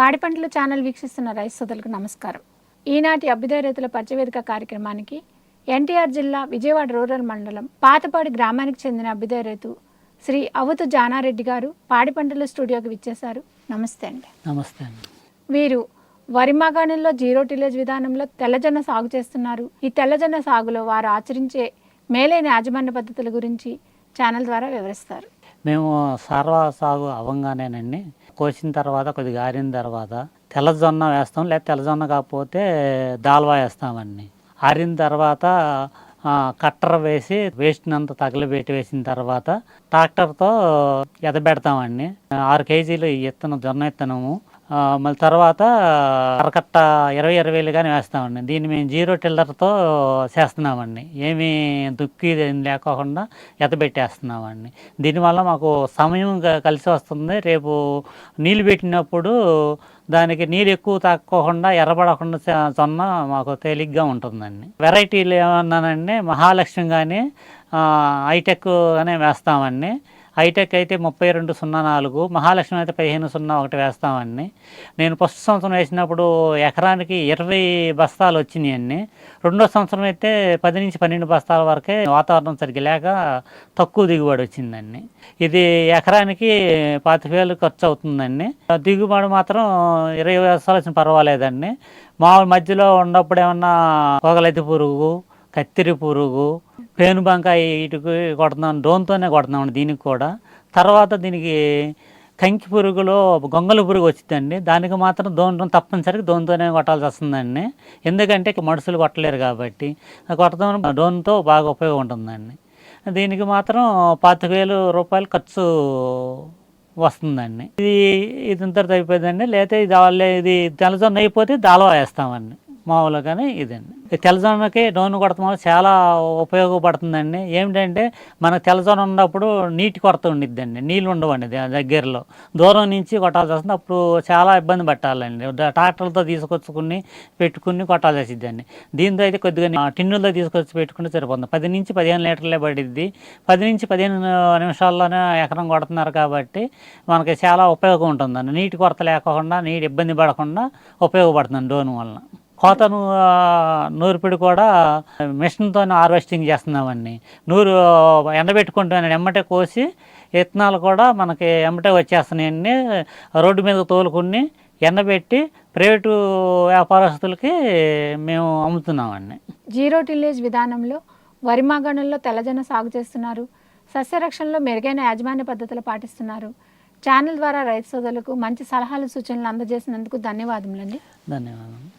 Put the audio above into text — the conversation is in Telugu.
పాడి పంటలు ఛానల్ వీక్షిస్తున్న రైతు సోదరులకు నమస్కారం. ఈనాటి అభ్యుదయ రైతుల పరిచయవేదిక కార్యక్రమానికి ఎన్టీఆర్ జిల్లా విజయవాడ రూరల్ మండలం పాతపాడి గ్రామానికి చెందిన అభ్యుదయ రైతు శ్రీ అవతు జానారెడ్డి గారు పాడి పంటల స్టూడియోకి విచ్చేశారు. నమస్తే అండి. నమస్తే అండి. వీరు వరి మాగాణంలో జీరో టిలేజ్ విధానంలో తెల్లజొన్న సాగు చేస్తున్నారు. ఈ తెల్లజొన్న సాగులో వారు ఆచరించే మేలైన యాజమాన్య పద్ధతుల గురించి ఛానల్ ద్వారా వివరిస్తారు. మేము సార్వ సాగు అవ్వంగానేనండి. కోసిన తర్వాత కొద్దిగా ఆరిన తర్వాత తెల్లజొన్న వేస్తాం లేదా తెల్లజొన్న కాకపోతే దాల్వా వేస్తామండి ఆరిన తర్వాత కట్టర్ వేసి వేస్ట్ని తగలబెట్టి వేసిన తర్వాత ట్రాక్టర్తో ఎదబెడతామండి ఆరు కేజీలు ఈ ఇత్తనం జొన్న ఇత్తనము మళ్ళీ తర్వాత అరకట్ట ఇరవై ఇరవై వేలు కానీ వేస్తామండి. దీన్ని మేము జీరో టిల్లర్తో చేస్తున్నామండి. ఏమీ దుక్కి లేకోకుండా ఎతబెట్టేస్తున్నామండి. దీనివల్ల మాకు సమయం కలిసి వస్తుంది. రేపు నీళ్ళు పెట్టినప్పుడు దానికి నీరు ఎక్కువ తాక్కోకుండా ఎర్రబడకుండా జొన్న మాకు తేలిగ్గా ఉంటుందండి. వెరైటీలు ఏమన్నానండి మహాలక్ష్మి కానీ హైటెక్ అనే వేస్తామండి. హైటెక్ అయితే ముప్పై రెండు సున్నా నాలుగు మహాలక్ష్మి అయితే పదిహేను సున్నా ఒకటి వేస్తామండి నేను ఫస్ట్ సంవత్సరం వేసినప్పుడు ఎకరానికి ఇరవై బస్తాలు వచ్చినాయండి రెండో సంవత్సరం అయితే పది నుంచి పన్నెండు బస్తాల వరకే వాతావరణం సరిగ్గా లేక తక్కువ దిగుబడి వచ్చిందండి ఇది ఎకరానికి పాతిక వేలు ఖర్చు అవుతుందండి దిగుబడి మాత్రం ఇరవై బస్తాలు వచ్చిన పర్వాలేదండి మామూలు మధ్యలో ఉన్నప్పుడు ఏమన్నా పొగలెత్తి పురుగు కత్తిరి పురుగు పేనుబంకాయ ఇటుకు కొడుతున్నాం డ్రోన్తోనే కొడుతున్నాం దీనికి కూడా. తర్వాత దీనికి కంకి పురుగులో గొంగల పురుగు వచ్చిందండి. దానికి మాత్రం దోనడం తప్పనిసరిగా దోనితోనే కొట్టాల్సి వస్తుందండి. ఎందుకంటే మనుషులు కొట్టలేరు కాబట్టి. కొట్టడం డోన్తో బాగా ఉపయోగం ఉంటుందండి. దీనికి మాత్రం పాతిక వేలు రూపాయలు ఖర్చు వస్తుందండి. ఇది ఇది ఇంతటితో అయిపోయిందండి. లేకపోతే ఇది వాళ్ళే- ఇది తెల్లజొన్న అయిపోతే దాల్వా వేస్తామండి. మామూలుగానే ఇదండి. ఈ తెల్లజొన్నకి నూనె కొడతాం వల్ల చాలా ఉపయోగపడుతుందండి. ఏమిటంటే మనకు తెల్లజొన్న ఉన్నప్పుడు నీటి కొరత ఉండిద్దండి. నీళ్ళు ఉండవండి దగ్గరలో. దూరం నుంచి కొట్టాల్సి వస్తుంది. అప్పుడు చాలా ఇబ్బంది పట్టాలండి. ట్రాక్టర్లతో తీసుకొచ్చుకుని పెట్టుకుని కొట్టాల్సి వచ్చిందండి దీంతో అయితే కొద్దిగా ని- టిన్నులతో తీసుకొచ్చి పెట్టుకుంటే సరిపోతుంది. పది నుంచి పదిహేను లీటర్లే పడిద్ది. పది నుంచి పదిహేను నిమిషాల్లోనే ఎకరం కొడుతున్నారు కాబట్టి మనకి చాలా ఉపయోగం ఉంటుందండి. నీటి కొరత లేకుండా నీటి ఇబ్బంది పడకుండా ఉపయోగపడుతుంది డోన్ వలన. కోతను నూర్పిడి కూడా మిషన్తో హార్వెస్టింగ్ చేస్తున్నామండి. నూరు ఎండబెట్టుకుంటున్నాను ఎమ్మటే కోసి విత్తనాలు కూడా మనకి ఎమ్మటే వచ్చేస్తున్నాయండి. రోడ్డు మీద తోలుకుని ఎండబెట్టి ప్రైవేటు వ్యాపారస్తులకి మేము అమ్ముతున్నామండి. జీరో టిలేజ్ విధానంలో వరి మాగాణంలో తెల్లజొన్న సాగు చేస్తున్నారు. సస్యరక్షణలో మెరుగైన యాజమాన్య పద్ధతులు పాటిస్తున్నారు. ఛానల్ ద్వారా రైతు సోదరులకు మంచి సలహాలు సూచనలు అందజేసినందుకు ధన్యవాదములండి. ధన్యవాదాలు